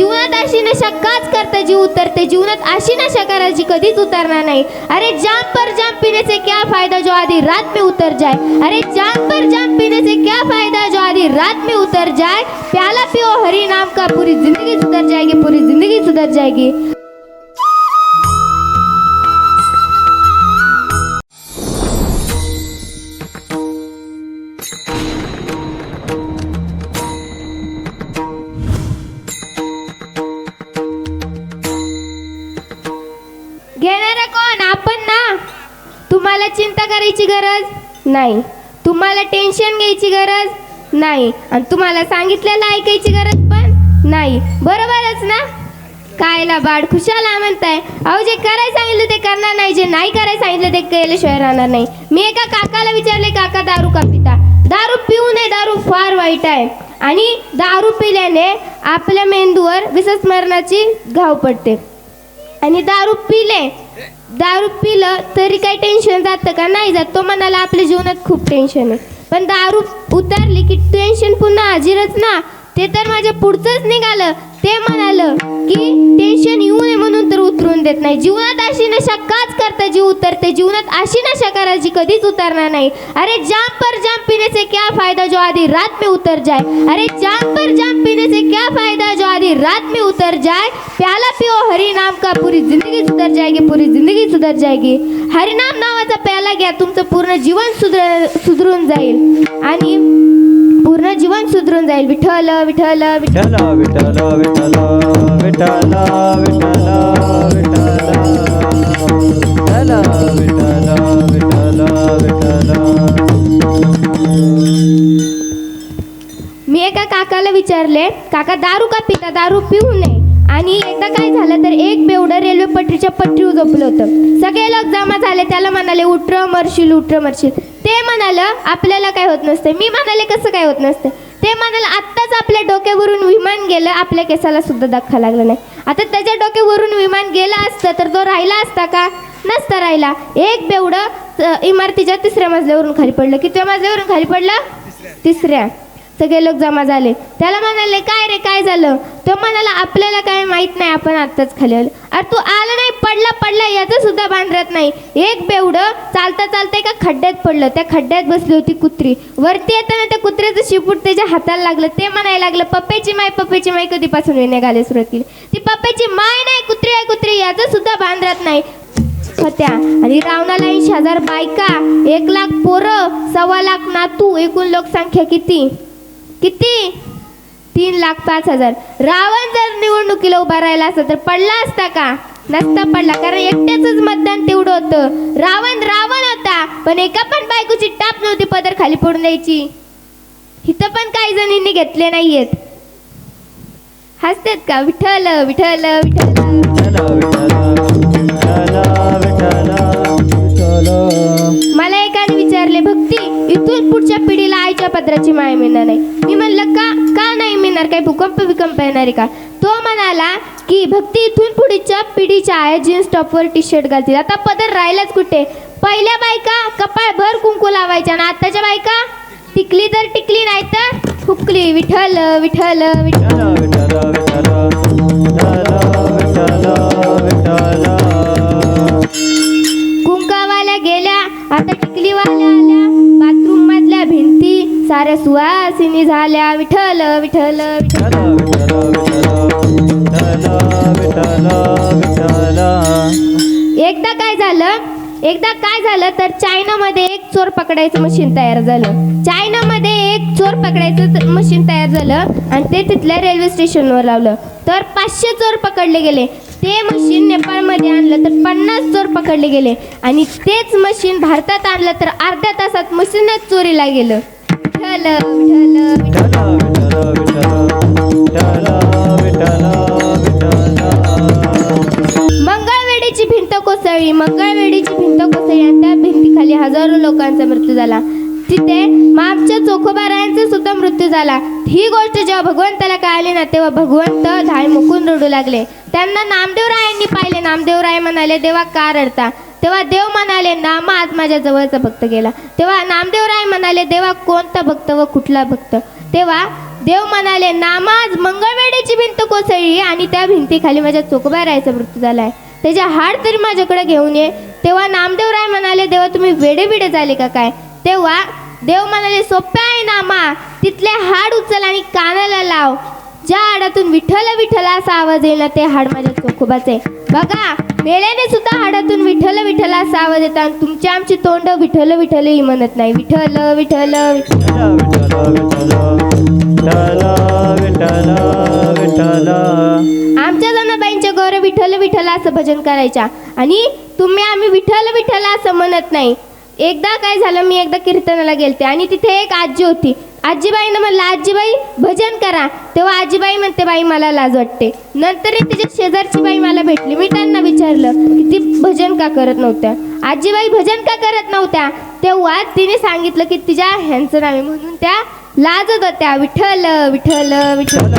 जीवनात अशी नशा काच करता जीव उतरते. जीवनात अशी नशा करायची कधीच उतरणार नाही. अरे, जाम पर जाम पीने से क्या फ़ायदा जो आधी रात में उतर जाए अरे, जाम पर जाम पीने से क्या फ़ायदा जो आधी रात में उतर जाए प्याला पियो, हरी नाम का पूरी ज़िंदगी सुधर जाएगी, पूरी ज़िंदगी सुधर जाएगी. घेणारा कोण? आपण ना. तुम्हाला चिंता करायची गरज? नाही. तुम्हाला टेन्शन घ्यायची गरज? नाही. आणि तुम्हाला सांगितलेलं ऐकायची गरज पण नाही. बरोबरच ना? कायला बाळ खुशाला म्हणताय. अहो जे करायला सांगितलं ते करणार नाही. जे नाही करायला सांगितलं ते केल्याशिवाय राहणार नाही. मी एका काकाला विचारले काका दारू का पिता? दारू पिऊ नये. दारू फार वाईट आहे. आणि दारू पिल्याने आपल्या मेंदूवर विसस्मरणाची घाव पडते. आणि दारू पिले दारू पिलं तरी काही टेन्शन जातं का? नाही जात. तो म्हणाला आपल्या जीवनात खूप टेन्शन आहे. पण दारू उतरली की टेन्शन पुन्हा हजीरच ना. ते तर माझ्या पुढचंच निघालं. ते म्हणालं की टेन्शन येऊ नये म्हणून तर उतरून देत नाही. जीवनात अशी नशा काच करता जीव उतरते. जीवनात अशी नशा करायची कधीच उतरणार नाही. अरे जाम पर जाम पीने से क्या फायदा जो आधी रात में उतर जाए अरे जाम पर जाम पीने से क्या फायदा जो आधी रात में उतर जाए प्याला पिओ हरी नाम का पूरी जिंदगी सुधर जाएगी पूरी जिंदगी सुधर जाएगी. हरिनाम नावाचा प्याला घ्या तुमचं पूर्ण जीवन सुधर सुधरून जाईल. आणि पूर्ण जीवन सुधरून जाईल. विठ्ठल. विठ्ठल विठ्ठल विठ्ठल विठ्ठल विठ्ठल विठ्ठल विठ्ठल विठ्ठल विठ्ठल. मी एका काकाला विचारले काका दारू का पिता? दारू पिऊ नये. आणि एकदा काय झालं तर एक बेवडं रेल्वे पटरीच्या पटरीवर झोपलं होतं. सगळे लोक जमा झाले त्याला म्हणाले उठर मरशील उठर मरशील. ते म्हणालं आपल्याला काय होत नसते. मी म्हणाले कसं काय होत नसते? ते म्हणाले आत्ताच आपल्या डोक्यावरून विमान गेलं आपल्या केसाला सुद्धा धक्का लागला नाही. आता त्याच्या डोक्यावरून विमान गेलं असतं तर तो राहिला असता का? नसता राहिला. एक बेवडं इमारतीच्या तिसऱ्या मजल्यावरून खाली पडलं. कितव्या मजल्यावरून खाली पडलं? तिसऱ्या. सगळे लोक जमा झाले. त्याला म्हणाले काय रे आलं तो म्हणाला आपल्याला काय माहीत नाही आपण आत्ताच खाली आलो अरे तू आला नाही पडला पडला याचं सुद्धा बांधरत नाही. एक बेवडं चालता चालता एका खड्ड्यात पडलं. त्या खड्ड्यात बसली होती कुत्री. वरती येताना त्या कुत्र्याचं शिपूट त्याच्या हाताला लागलं. ते म्हणायला लागलं पप्प्याची माय पप्प्याची माय कधीपासून येणे घाले सुरुवात केली? ती पप्प्याची माय नाही कुत्री आहे कुत्री. याचं सुद्धा बांधरत नाही. होत्या. आणि रावणाला ऐंशी हजार बायका एक लाख पोरं सव्वा लाख नातू एकूण लोकसंख्या किती? किती? तीन लाख पाच हजार. रावण जर निवडणुकीला उभा राहिला असता तर पडला असता का? नसता पडला कारण एकट्याच मतदान तेवढं होतं. रावण रावण होता पण एका पण बायकोची टाप नव्हती पदर खाली पडून द्यायची. इथं पण काही जणींनी घेतले नाहीयेत. हसतेत का? विठ्ठल विठ्ठल विठ्ठल. मला एकाने विचारले भक्ती इथून पुढच्या पिढीला आईच्या पत्राची माय मिळणार नाही. मी म्हणलं का? का येणार काही भूकंप विकंप येणार आहे का तो म्हणाला की भक्ती इथून पुढच्या पिढीच्या आहे जीन्स टॉपवर टी शर्ट घालतील आता पदर राहिलाच कुठे पहिल्या बायका कपाळ भर कुंकू लावायच्या ना आताच्या बायका टिकली तर टिकली नाही तर हुकली विठ्ठल विठ्ठल विठ्ठल सुवासिनी झाल्या विठ्ठल विठ्ठल विठल एकदा काय झालं? एकदा काय झालं तर चायनामध्ये एक चोर पकडायचं मशीन तयार झालं. चायनामध्ये एक चोर पकडायचं मशीन तयार झालं आणि ते तिथल्या रेल्वे स्टेशनवर लावलं. तर पाचशे चोर पकडले गेले. ते मशीन नेपाळमध्ये आणलं तर पन्नास चोर पकडले गेले. आणि तेच मशीन भारतात आणलं तर अर्ध्या तासात मशीनच चोरीला गेलं. मंगळवेडीची भिंत कोसळली. मंगळवेडीची भिंत कोसळली आणि त्या भिंतीखाली हजारो लोकांचा मृत्यू झाला. तिथे मागच्या चोखोबारायांचा सुद्धा मृत्यू झाला. ही गोष्ट जेव्हा भगवंताला कळाली ना तेव्हा भगवंत झाड मुकून रडू लागले. त्यांना नामदेवरायांनी पाहिले. नामदेवराय म्हणाले देवा का रडता? तेव्हा देव म्हणाले नाम आज माझ्या जवळचा भक्त गेला. तेव्हा नामदेवराय म्हणाले देवा कोणता भक्त व कुठला भक्त? तेव्हा देव म्हणाले नामाज मंगळवेडीची भिंत कोसळली आणि त्या भिंतीखाली माझ्या चोकोबा रायचा मृत्यू झालाय. त्याचे हाड तरी माझ्याकडे घेऊन ये. तेव्हा नामदेव राय म्हणाले देवा तुम्ही वेडे बिडे झाले का काय? तेव्हा देव म्हणाले सोप्या आहे नामा. तिथले हाड उचल आणि कानाला लाव. ज्या हाडातून विठ्ठल विठ्ठल असा आवाज येईल ना ते हाड माझ्या चोखोबाचे बघा वेळेने सुद्धा हाडातून विठ्ठल विठ्ठल असा आवाज येतात तुमचे आमची तोंड विठ्ठल विठ्ठल ही म्हणत नाही. विठ्ठल विठ्ठल आमच्या जनाबाईंच्या गौर विठ्ठल विठल असं भजन करायच्या. आणि तुम्ही आम्ही विठ्ठल विठ्ठल असं म्हणत नाही. एकदा काय झालं मी एकदा कीर्तनाला गेलते आणि तिथे एक आजी होती. आजीबाईनं म्हणलं आजीबाई भजन करा. तेव्हा आजीबाई म्हणते बाई मला लाज वाटते. नंतरही तिच्या शेजारची बाई मला भेटली. मी त्यांना विचारलं की ती भजन का करत नव्हत्या? आजीबाई भजन का करत नव्हत्या? तेव्हा तिने सांगितलं की तिच्या ह्यांचं नाव आहे. म्हणून त्या लाजत होत्या. विठ्ठल विठ्ठल विठ्ठल.